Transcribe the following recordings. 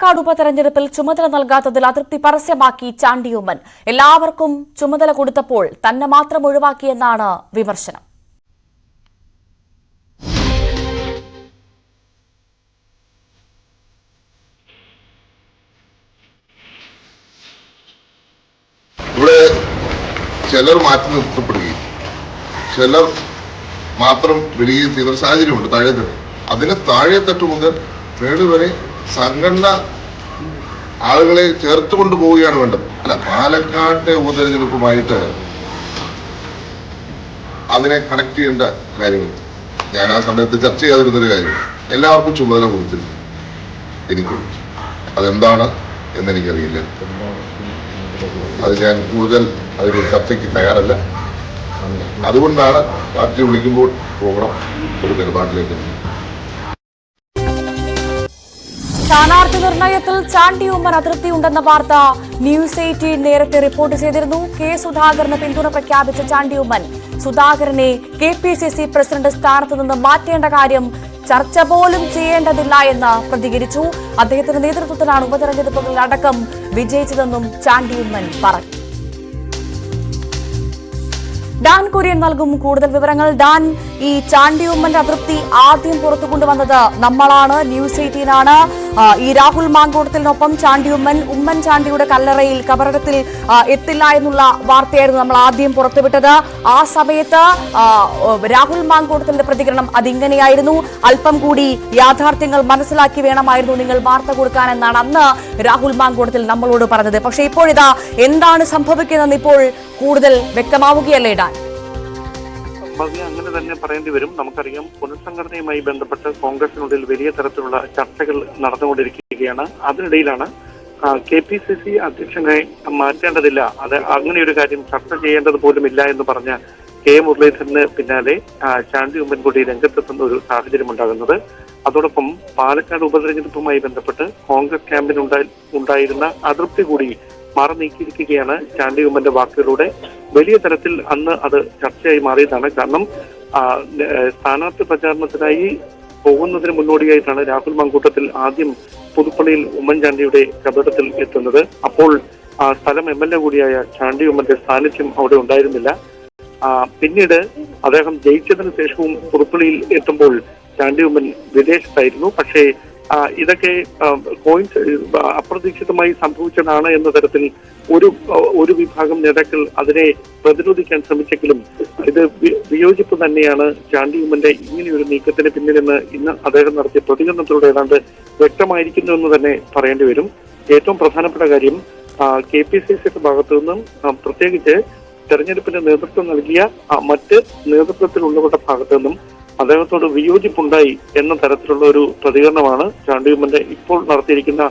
പാലക്കാട് ഉപതെരഞ്ഞെടുപ്പിൽ ചുമതല നൽകാത്തതിൽ അതൃപ്തി പരസ്യമാക്കി ചാണ്ടിയുമ്മൻ. എല്ലാവർക്കും ചുമതല കൊടുത്തപ്പോൾ തന്നെ മാത്രം ഒഴിവാക്കിയെന്നാണ് വിമർശനം. ഇവിടെ ചിലർ മാറ്റി നിർത്തപ്പെടുകയും ചിലർ മാത്രം വരികയും ഒരു സാഹചര്യമുണ്ട് താഴെ അതിന് താഴെ തട്ട് മുതൽ മേളിൽ വരെ സംഘടന ആളുകളെ ചേർത്ത് കൊണ്ടുപോവുകയാണ് വേണ്ടത്. അല്ല പാലക്കാട്ടെ ഉപതെരഞ്ഞെടുപ്പുമായിട്ട് അതിനെ കണക്ട് ചെയ്യേണ്ട കാര്യങ്ങൾ. ഞാൻ ആ സമയത്ത് ചർച്ച ചെയ്യാതിരുന്നൊരു കാര്യം. എല്ലാവർക്കും ചുമതല കൊടുത്തിരുന്നു. എനിക്ക്. അതെന്താണ് എന്നെനിക്കറിയില്ല. അത് ഞാൻ കൂടുതൽ അതിനൊരു ചർച്ചയ്ക്ക് തയ്യാറല്ല. അതുകൊണ്ടാണ് പാർട്ടി വിളിക്കുമ്പോൾ പോകണം ഒരു നിലപാടിലേക്ക് സ്ഥാനാർത്ഥി നിർണയത്തിൽ അതൃപ്തി ഉണ്ടെന്ന വാർത്ത ന്യൂസ് എയ്റ്റീൻ നേരത്തെ റിപ്പോർട്ട് ചെയ്തിരുന്നു. കെ സുധാകരന് പിന്തുണ പ്രഖ്യാപിച്ച ചാണ്ടിയുമ്മൻ സുധാകരനെ K P C C president സ്ഥാനത്ത് നിന്ന് മാറ്റേണ്ട കാര്യം ചർച്ച പോലും ചെയ്യേണ്ടതില്ല എന്ന് പ്രതികരിച്ചു. അദ്ദേഹത്തിന്റെ നേതൃത്വത്തിലാണ് ഉപതെരഞ്ഞെടുപ്പുകളിൽ അടക്കം വിജയിച്ചതെന്നും ചാണ്ടിയുമ്മൻ പറഞ്ഞു. ഡാൻ കുര്യൻ നൽകും കൂടുതൽ വിവരങ്ങൾ. ഡാൻ ഈ ചാണ്ടിയുമ്മന്റെ അതൃപ്തി ആദ്യം പുറത്തു കൊണ്ടുവന്നത് നമ്മളാണ്. ന്യൂസ് എയ്റ്റീനാണ്. ഈ രാഹുൽ മാങ്കൂട്ടത്തിനൊപ്പം ചാണ്ടിയുമ്മൻ ഉമ്മൻചാണ്ടിയുടെ കല്ലറയിൽ കബറടത്തിൽ എത്തില്ല എന്നുള്ള വാർത്തയായിരുന്നു നമ്മൾ ആദ്യം പുറത്തുവിട്ടത്. ആ സമയത്ത് രാഹുൽ മാങ്കോട്ടത്തിന്റെ പ്രതികരണം അതിങ്ങനെയായിരുന്നു. അല്പം കൂടി യാഥാർത്ഥ്യങ്ങൾ മനസ്സിലാക്കി വേണമായിരുന്നു നിങ്ങൾ വാർത്ത കൊടുക്കാനെന്നാണ് അന്ന് രാഹുൽ മാങ്കോട്ടത്തിൽ നമ്മളോട് പറഞ്ഞത്. പക്ഷേ ഇപ്പോഴിതാ എന്താണ് സംഭവിക്കുന്നതെന്ന് ഇപ്പോൾ കൂടുതൽ വ്യക്തമാവുകയല്ലേ ഡാൻ? ഭവ്യ അങ്ങനെ തന്നെ പറയേണ്ടി വരും. നമുക്കറിയാം പുനഃസംഘടനയുമായി ബന്ധപ്പെട്ട് കോൺഗ്രസിനുള്ളിൽ വലിയ തരത്തിലുള്ള ചർച്ചകൾ നടന്നുകൊണ്ടിരിക്കുകയാണ്. അതിനിടയിലാണ് കെ പി സി സി അധ്യക്ഷനെ മാറ്റേണ്ടതില്ല. അത് അങ്ങനെ ഒരു കാര്യം ചർച്ച ചെയ്യേണ്ടത് പോലുമില്ല എന്ന് പറഞ്ഞ കെ മുരളീധരന് പിന്നാലെ ശാന്തി ഉമ്മൻകുട്ടി രംഗത്തെത്തുന്ന ഒരു സാഹചര്യം ഉണ്ടാകുന്നത്. അതോടൊപ്പം പാലക്കാട് ഉപതെരഞ്ഞെടുപ്പുമായി ബന്ധപ്പെട്ട് കോൺഗ്രസ് ക്യാമ്പിനുണ്ടായി ഉണ്ടായിരുന്ന അതൃപ്തി കൂടി മാറി നീക്കിയിരിക്കുകയാണ് ചാണ്ടി ഉമ്മന്റെ വാക്കുകളിലൂടെ. വലിയ തരത്തിൽ അന്ന് അത് ചർച്ചയായി മാറിയതാണ്. കാരണം സ്ഥാനാർത്ഥി പ്രചാരണത്തിനായി പോകുന്നതിന് മുന്നോടിയായിട്ടാണ് രാഹുൽ മങ്കൂട്ടത്തിൽ ആദ്യം പുതുപ്പള്ളിയിൽ ഉമ്മൻചാണ്ടിയുടെ കബടത്തിൽ എത്തുന്നത്. അപ്പോൾ സ്ഥലം എം എൽ എ കൂടിയായ ചാണ്ടി ഉമ്മന്റെ സാന്നിധ്യം അവിടെ ഉണ്ടായിരുന്നില്ല. പിന്നീട് അദ്ദേഹം ജയിച്ചതിന് ശേഷവും പുതുപ്പള്ളിയിൽ എത്തുമ്പോൾ ചാണ്ടി ഉമ്മൻ വിദേശത്തായിരുന്നു. പക്ഷേ ഇതൊക്കെ കോയിൻസ് അപ്രതീക്ഷിതമായി സംഭവിച്ചതാണ് എന്ന തരത്തിൽ ഒരു ഒരു വിഭാഗം നേതാക്കൾ അതിനെ പ്രതിരോധിക്കാൻ ശ്രമിച്ചെങ്കിലും ഇത് വിയോജിപ്പ് തന്നെയാണ് ചാണ്ടിയുമ്മന്റെ ഇങ്ങനെയൊരു നീക്കത്തിന് പിന്നിലെന്ന് ഇന്ന് അദ്ദേഹം നടത്തിയ പ്രതികരണത്തിലൂടെ ഏതാണ്ട് വ്യക്തമായിരിക്കുന്നു എന്ന് തന്നെ പറയേണ്ടി വരും. ഏറ്റവും പ്രധാനപ്പെട്ട കാര്യം കെ പി സി സിയുടെ ഭാഗത്തു നിന്നും പ്രത്യേകിച്ച് തെരഞ്ഞെടുപ്പിന് നേതൃത്വം നൽകിയ മറ്റ് നേതൃത്വത്തിലുള്ളവരുടെ ഭാഗത്തു നിന്നും അദ്ദേഹത്തോട് വിയോജിപ്പുണ്ടായി എന്ന തരത്തിലുള്ള ഒരു പ്രതികരണമാണ് ചാണ്ടി ചാണ്ടിയുമ്മന്റെ ഇപ്പോൾ നടത്തിയിരിക്കുന്ന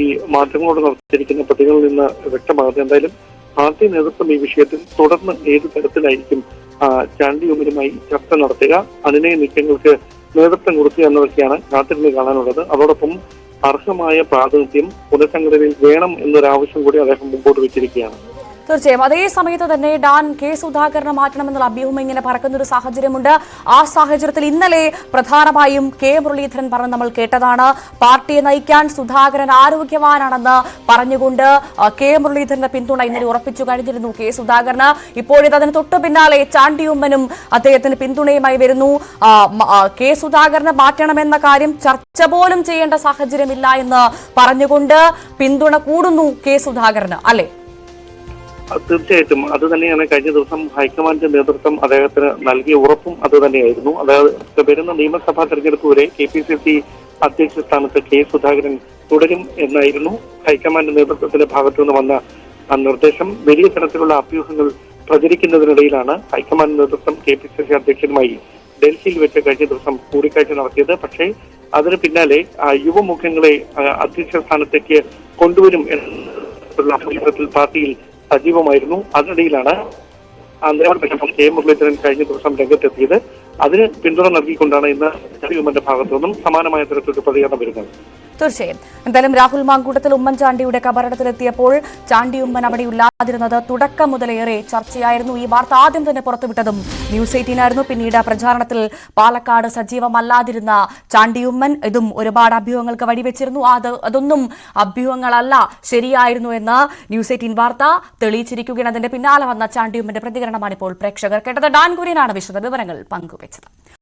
ഈ മാറ്റങ്ങളോട് നടത്തിയിരിക്കുന്ന പ്രതികളിൽ നിന്ന് വ്യക്തമാകുന്നത്. എന്തായാലും പാർട്ടി നേതൃത്വം ഈ വിഷയത്തിൽ തുടർന്ന് ഏത് തരത്തിലായിരിക്കും ചാണ്ടി ചാണ്ടിയുമ്മനുമായി ചർച്ച നടത്തുക അതിനെ നീക്കങ്ങൾക്ക് നേതൃത്വം കൊടുക്കുക എന്നതൊക്കെയാണ് കാത്തിരുന്ന് കാണാനുള്ളത്. അതോടൊപ്പം അർഹമായ പ്രാതിനിധ്യം പുനഃസംഘടനയിൽ വേണം എന്നൊരാവശ്യം കൂടി അദ്ദേഹം മുമ്പോട്ട് വെച്ചിരിക്കുകയാണ്. തീർച്ചയായും. അതേ സമയത്ത് തന്നെ ഡാൻ കെ സുധാകരനെ മാറ്റണമെന്നുള്ള അഭ്യൂഹം ഇങ്ങനെ പറക്കുന്ന ഒരു സാഹചര്യമുണ്ട്. ആ സാഹചര്യത്തിൽ ഇന്നലെ പ്രധാനമായും കെ മുരളീധരൻ പറഞ്ഞ് നമ്മൾ കേട്ടതാണ്. പാർട്ടിയെ നയിക്കാൻ സുധാകരൻ ആരോഗ്യവാനാണെന്ന് പറഞ്ഞുകൊണ്ട് കെ മുരളീധരന്റെ പിന്തുണ ഇന്നലെ ഉറപ്പിച്ചു കഴിഞ്ഞിരുന്നു കെ സുധാകരന്. ഇപ്പോഴിത് അതിന് തൊട്ടു പിന്നാലെ ചാണ്ടിയുമ്മനും അദ്ദേഹത്തിന് പിന്തുണയുമായി വരുന്നു. കെ സുധാകരനെ മാറ്റണമെന്ന കാര്യം ചർച്ച പോലും ചെയ്യേണ്ട സാഹചര്യമില്ല എന്ന് പറഞ്ഞുകൊണ്ട് പിന്തുണ കൂടുന്നു കെ സുധാകരന്. അല്ലെ? തീർച്ചയായിട്ടും. അത് തന്നെയാണ് കഴിഞ്ഞ ദിവസം ഹൈക്കമാൻഡ് നേതൃത്വം അദ്ദേഹത്തിന് നൽകിയ ഉറപ്പും അത് തന്നെയായിരുന്നു. അതായത് വരുന്ന നിയമസഭാ തെരഞ്ഞെടുപ്പ് വരെ കെ പി സി സി അധ്യക്ഷ സ്ഥാനത്ത് കെ സുധാകരൻ തുടരും എന്നായിരുന്നു ഹൈക്കമാൻഡ് നേതൃത്വത്തിന്റെ ഭാഗത്തു നിന്ന് വന്ന നിർദ്ദേശം. വലിയ തരത്തിലുള്ള അഭ്യൂഹങ്ങൾ പ്രചരിക്കുന്നതിനിടയിലാണ് ഹൈക്കമാൻഡ് നേതൃത്വം കെ പി സി സി അധ്യക്ഷനുമായി ഡൽഹിയിൽ വെച്ച് കഴിഞ്ഞ ദിവസം കൂടിക്കാഴ്ച നടത്തിയത്. പക്ഷേ അതിന് പിന്നാലെ ആ യുവമുഖങ്ങളെ അധ്യക്ഷ സ്ഥാനത്തേക്ക് കൊണ്ടുവരും എന്നുള്ള പാർട്ടിയിൽ സജീവമായിരുന്നു. അതിനിടയിലാണ് ആ ബിഷപ്പ് കെ മുരളീധരൻ കഴിഞ്ഞ ദിവസം രംഗത്തെത്തിയത്. അതിന് പിന്തുണ നൽകിക്കൊണ്ടാണ് ഇന്ന് യുമ്മന്റെ ഭാഗത്തു നിന്നും സമാനമായ തരത്തിലൊരു പ്രതികരണം വരുന്നത്. തീർച്ചയായും. എന്തായാലും രാഹുൽ മാങ്കൂട്ടത്തിൽ ഉമ്മൻചാണ്ടിയുടെ കബറടത്തിലെത്തിയപ്പോൾ അവിടെ ഇല്ലാതിരുന്നത് തുടക്കം മുതലേറെ ചർച്ചയായിരുന്നു. ഈ വാർത്ത ആദ്യം തന്നെ പുറത്തുവിട്ടതും ന്യൂസ് എയ്റ്റീനായിരുന്നു പിന്നീട് പ്രചാരണത്തിൽ പാലക്കാട് സജീവമല്ലാതിരുന്ന ചാണ്ടി ഉമ്മൻ ഇതും ഒരുപാട് അഭ്യൂഹങ്ങൾക്ക് വഴിവെച്ചിരുന്നു. അത് അതൊന്നും അഭ്യൂഹങ്ങളല്ല ശരിയായിരുന്നു എന്ന് ന്യൂസ് എയ്റ്റീൻ വാർത്ത തെളിയിച്ചിരിക്കുകയാണ്. അതിന്റെ പിന്നാലെ വന്ന ചാണ്ടി ഉമ്മന്റെ പ്രതികരണമാണ് ഇപ്പോൾ പ്രേക്ഷകർ കേട്ടത്. ഡാൻ കുര്യനാണ് വിശദ വിവരങ്ങൾ പങ്കുവച്ചത്.